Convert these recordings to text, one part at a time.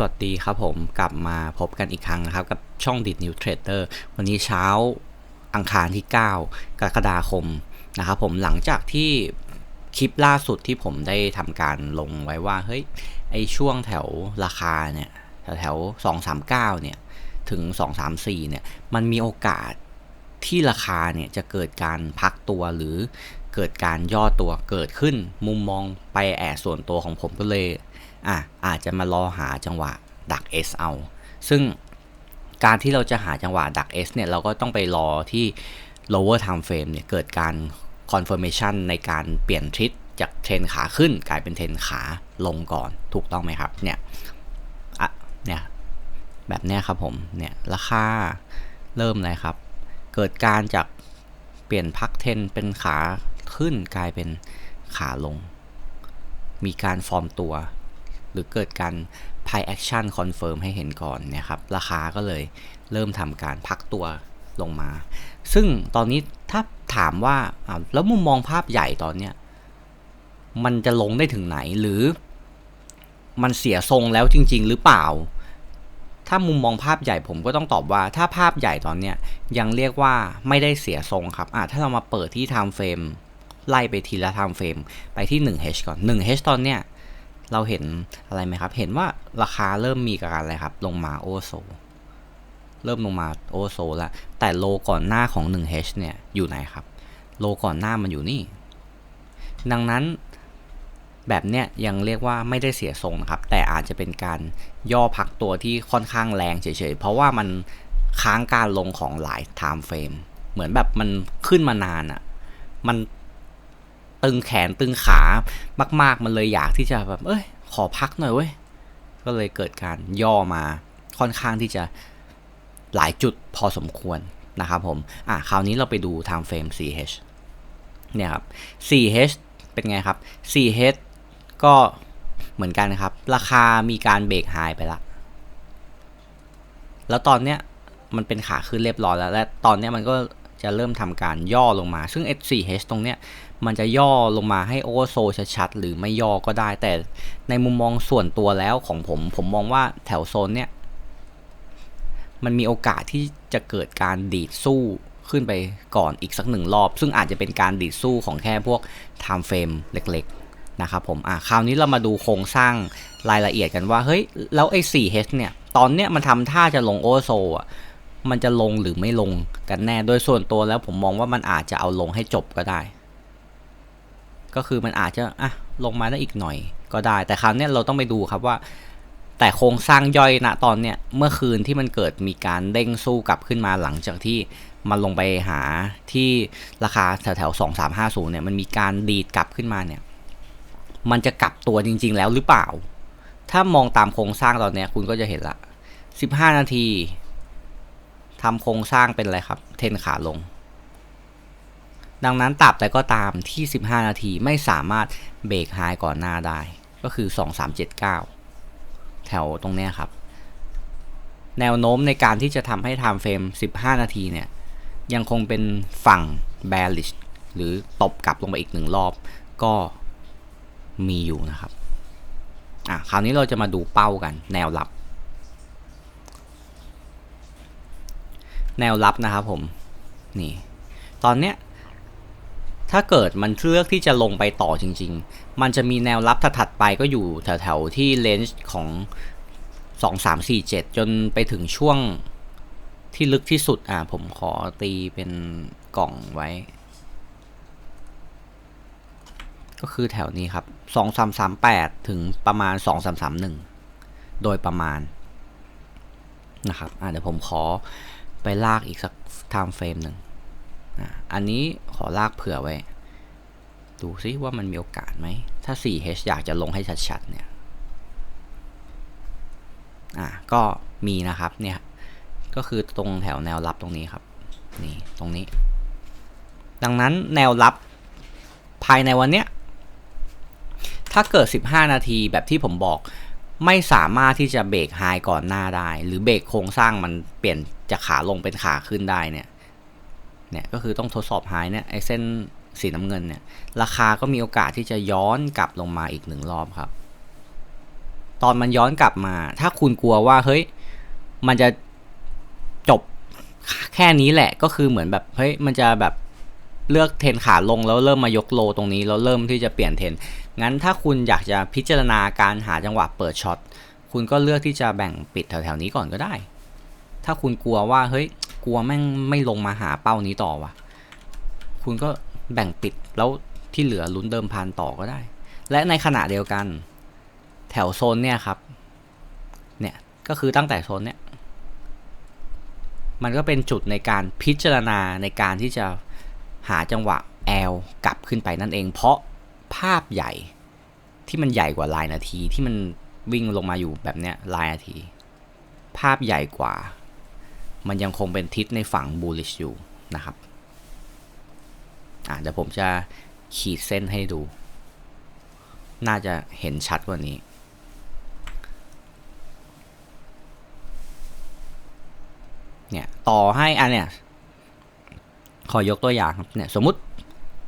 สวัสดีครับผมกลับมาพบกันอีกครั้งนะครับ กับช่องดิดนิวเทรดเดอร์วันนี้เช้าอังคารที่ 9 กรกฎาคมนะครับผมหลังจากที่คลิปล่าสุดที่ผมได้ทำการลงไว้ว่า เฮ้ย ไอช่วงแถวราคาเนี่ย แถวแถว239เนี่ย ถึง234เนี่ย มันมีโอกาสที่ราคาเนี่ย จะเกิดการพักตัวหรือเกิดการย่อตัวเกิดขึ้น มุมมองไปแอบส่วนตัวของผมก็เลย อะอาจจะมารอหาจังหวะดัก S เอา ซึ่งการที่เราจะหาจังหวะดัก S เนี่ย เราก็ต้องไปรอที่ lower time frame เนี่ย เกิดการ confirmation ในการเปลี่ยนทิศจากเทรนขาขึ้นกลายเป็นเทรนขาลงก่อนถูกต้องไหมครับ เนี่ยอะเนี่ยแบบเนี้ยครับผมเนี่ยราคาเริ่มเลยครับ เกิดการจากเปลี่ยนพักเทนเป็นขาขึ้นกลายเป็นขาลง มีการฟอร์มตัว หรือเกิดการ Pi Action Confirm ให้เห็นก่อนนี่ยครับราคาก็เลยเริ่มทำการพักตัวลงมา ซึ่งตอนนี้ถ้าถามว่าแล้วมุมมองภาพใหญ่ตอนเนี้ยมันจะลงได้ถึงไหนหรือมันเสียทรงแล้วจริง ๆ หรือเปล่า ถ้ามุมมองภาพใหญ่ผมก็ต้องตอบว่า ถ้าภาพใหญ่ตอนเนี้ยยังเรียกว่าไม่ได้เสียทรงครับอะถ้าเรามาเปิดที่ time frame ไล่ไปทีละ time frame ไปที่ 1H ก่อน 1H ตอนเนี้ย เราเห็นอะไรไหมครับ เห็นว่าราคาเริ่มมีการอะไรครับ ลงมาโอโซ เริ่มลงมาโอโซแล้ว แต่โลก่อนหน้าของ 1H เนี่ยอยู่ไหนครับ โลก่อนหน้ามันอยู่นี่ ดังนั้นแบบเนี้ยยังเรียกว่าไม่ได้เสียทรงนะครับ แต่อาจจะเป็นการย่อพักตัวที่ค่อนข้างแรงเฉยๆ เพราะว่ามันค้างการลงของหลายไทม์เฟรมเหมือนแบบมันขึ้นมานานอะ่ะ มัน ตึงแขนตึงขามาก ๆ มันเลยอยากที่จะแบบ เอ้ย ขอพักหน่อยเว้ย ก็เลยเกิดการย่อมาค่อนข้างที่จะหลายจุดพอสมควรนะครับผม อะ คราวนี้เราไปดู time frame 4H เนี่ยครับ 4H เป็นไงครับ 4H ก็เหมือนกันครับ ราคามีการเบรกไฮไปละ แล้วตอนเนี้ยมันเป็นขาขึ้นเรียบร้อยแล้ว และตอนเนี้ยมันก็จะเริ่มทำการย่อลงมา ซึ่ง S4H ตรงเนี้ย มันจะย่อลงมาให้โอเวอร์โซชัดๆ หรือไม่ย่อก็ได้ แต่ในมุมมองส่วนตัวแล้วของผม ผมมองว่าแถวโซนเนี้ยมันมีโอกาสที่จะเกิดการดีดสู้ขึ้นไปก่อนอีกสักหนึ่งรอบ ซึ่งอาจจะเป็นการดีดสู้ของแค่พวก time frame เล็กๆ นะครับผม อะ คราวนี้เรามาดูโครงสร้างรายละเอียดกันว่า เฮ้ย แล้วไอ้ 4H เนี่ย ตอนเนี้ยมันทำท่าจะลงโอเวอร์โซอะ มันจะลงหรือไม่ลงกันแน่ โดยส่วนตัวแล้วผมมองว่ามันอาจจะเอาลงให้จบก็ได้ ก็คือมันอาจจะอะลงมาได้อีกหน่อยก็ได้ แต่คราวนี้เราต้องไปดูครับว่า แต่โครงสร้างย่อยณตอนเนี้ยเมื่อคืนที่มันเกิดมีการเด้งสู้กลับขึ้นมาหลังจากที่มันลงไปหาที่ราคาแถวแถวสองสามห้าศูนย์เนี่ยมันมีการดีดกลับขึ้นมาเนี่ย มันจะกลับตัวจริง ๆ แล้วหรือเปล่า ถ้ามองตามโครงสร้างตอนเนี้ยคุณก็จะเห็นละสิบห้านาทีทำโครงสร้างเป็นอะไรครับ เทนขาลง ดังนั้นตับแต่ก็ตามที่ 15 นาทีไม่สามารถเบรกไฮก่อนหน้าได้ ก็คือ 2379 แถวตรงนี้ครับ แนวโน้มในการที่จะทำให้ time frame 15 นาทีเนี่ย ยังคงเป็นฝั่ง bearish หรือตบกลับลงไปอีกหนึ่งรอบก็มีอยู่นะครับ อะ คราวนี้เราจะมาดูเป้ากัน แนวรับ แนวรับนะครับผม นี่ ตอนเนี้ย ถ้าเกิดมันเลือกที่จะลงไปต่อจริง ๆ มันจะมีแนวรับถัดไปก็อยู่แถวๆที่เลนจ์ของ 2 3 4 7 จนไปถึงช่วงที่ลึกที่สุด อ่าผมขอตีเป็นกล่องไว้ ก็คือแถวนี้ครับ 2338 ถึงประมาณ 2331 โดยประมาณนะครับ อ่าเดี๋ยวผมขอไปลากอีกสัก time frame หนึ่ง อันนี้ขอลากเผื่อไว้ ดูซิว่ามันมีโอกาสไหม ถ้า 4H อยากจะลงให้ชัดๆเนี่ย อ่าก็มีนะครับ เนี่ย ก็คือตรงแถวแนวรับตรงนี้ครับ นี่ ตรงนี้ ดังนั้นแนวรับภายในวันเนี้ย ถ้าเกิด 15 นาทีแบบที่ผมบอกไม่สามารถที่จะเบรกไฮก่อนหน้าได้ หรือเบรกโครงสร้างมันเปลี่ยนจากขาลงเป็นขาขึ้นได้เนี่ย เนี่ยก็คือต้องทดสอบไฮเนี่ยไอเส้นสีน้ำเงินเนี่ยราคาก็มีโอกาสที่จะย้อนกลับลงมาอีกหนึ่งรอบครับ ตอนมันย้อนกลับมา ถ้าคุณกลัวว่าเฮ้ยมันจะจบแค่นี้แหละก็คือเหมือนแบบเฮ้ยมันจะแบบเลือกเทนขาลงแล้วเริ่มมายกโลตรงนี้แล้วเริ่มที่จะเปลี่ยนเทน งั้นถ้าคุณอยากจะพิจารณาการหาจังหวะเปิดช็อตคุณก็เลือกที่จะแบ่งปิดแถวๆนี้ก่อนก็ได้ ถ้าคุณกลัวว่าเฮ้ย ลัวแม่งไม่ลงมาหาเป้านี้ต่อวะคุณก็แบ่งปิดแล้วที่เหลือลุ้นเดิมพันต่อก็ได้ และในขณะเดียวกัน แถวโซนเนี่ยครับ เนี่ยก็คือตั้งแต่โซนเนี่ยมันก็เป็นจุดในการพิจารณาในการที่จะหาจังหวะแอลกลับขึ้นไปนั่นเอง เพราะภาพใหญ่ที่มันใหญ่กว่าลายนาทีที่มันวิ่งลงมาอยู่แบบเนี้ยลายนาที ภาพใหญ่กว่า มันยังคงเป็นทิศในฝั่ง bullish อยู่นะครับอะเดี๋ยวผมจะขีดเส้นให้ดู น่าจะเห็นชัดกว่านี้ เนี่ย ต่อให้อันเนี่ย ขอยกตัวอย่างครับ เนี่ย สมมุติ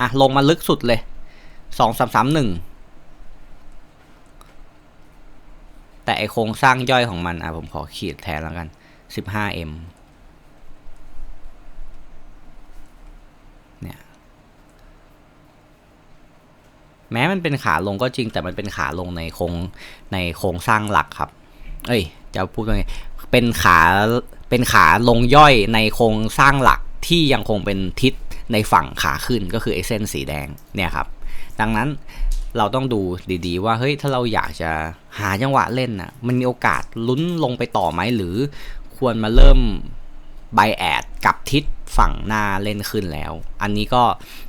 อะ ลงมาลึกสุดเลย สองสามสามหนึ่ง แต่ไอโครงสร้างย่อยของมัน อะ ผมขอขีดแทนแล้วกัน 15m เนี่ย แม้มันเป็นขาลงก็จริง แต่มันเป็นขาลงในโครงในโครงสร้างหลักครับ เอ้ย จะพูดว่าไงเป็นขาเป็นขาลงย่อยในโครงสร้างหลักที่ยังคงเป็นทิศในฝั่งขาขึ้นก็คือไอเส้นสีแดงเนี่ยครับ ดังนั้นเราต้องดูดีๆ ว่าเฮ้ยถ้าเราอยากจะหาจังหวะเล่นน่ะมันมีโอกาสลุ้นลงไปต่อไหมหรือควรมาเริ่ม ไบแอดกับทิศฝั่งหน้าเล่นขึ้นแล้ว อันนี้ก็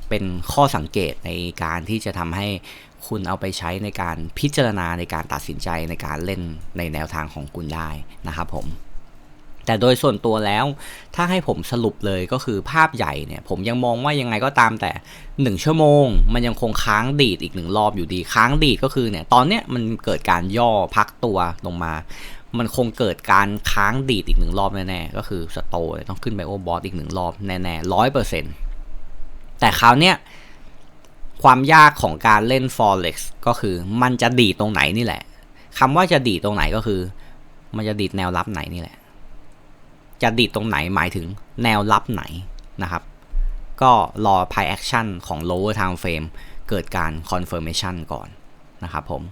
เป็นข้อสังเกตในการที่จะทำให้คุณเอาไปใช้ในการพิจารณาในการตัดสินใจในการเล่นในแนวทางของคุณได้นะครับผม แต่โดยส่วนตัวแล้วถ้าให้ผมสรุปเลยก็คือภาพใหญ่เนี่ย ผมยังมองว่ายังไงก็ตามแต่ 1 ชั่วโมง มันยังคงค้างดีดอีกหนึ่งรอบอยู่ดีค้างดีดก็คือเนี่ยตอนเนี้ยมันเกิดการย่อพักตัวลงมา มันคงเกิดการค้างดีดอีกหนึ่งรอบแน่ๆ ก็คือสโตต้องขึ้นไปโอบอสอีกหนึ่งรอบแน่ๆร้อยเปอร์เซ็นต์แต่คราวเนี้ยความยากของการเล่น forex ก็คือมันจะดีดตรงไหนนี่แหละคำว่าจะดีดตรงไหนก็คือ มันจะดีดแนวรับไหนนี่แหละ จะดีดตรงไหนหมายถึงแนวรับไหนนะครับ ก็รอ pie action ของ lower time frame เกิดการ confirmation ก่อนนะครับผม